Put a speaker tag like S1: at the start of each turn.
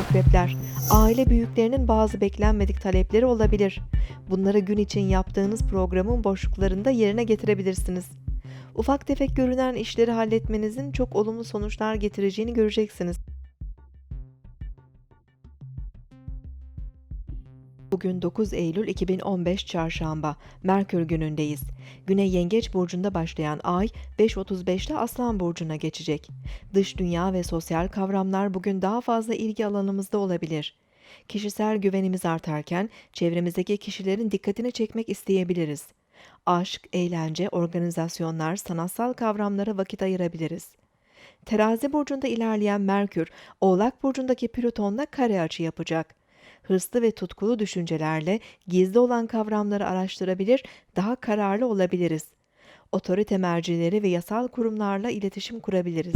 S1: Akrepler, aile büyüklerinin bazı beklenmedik talepleri olabilir. Bunları gün için yaptığınız programın boşluklarında yerine getirebilirsiniz. Ufak tefek görünen işleri halletmenizin çok olumlu sonuçlar getireceğini göreceksiniz. Bugün 9 Eylül 2015 Çarşamba, Merkür günündeyiz. Güne Yengeç burcunda başlayan ay 5.35'te Aslan burcuna geçecek. Dış dünya ve sosyal kavramlar bugün daha fazla ilgi alanımızda olabilir. Kişisel güvenimiz artarken çevremizdeki kişilerin dikkatini çekmek isteyebiliriz. Aşk, eğlence, organizasyonlar, sanatsal kavramlara vakit ayırabiliriz. Terazi burcunda ilerleyen Merkür, Oğlak burcundaki Plüton'la kare açı yapacak. Hırslı ve tutkulu düşüncelerle gizli olan kavramları araştırabilir, daha kararlı olabiliriz. Otorite mercileri ve yasal kurumlarla iletişim kurabiliriz.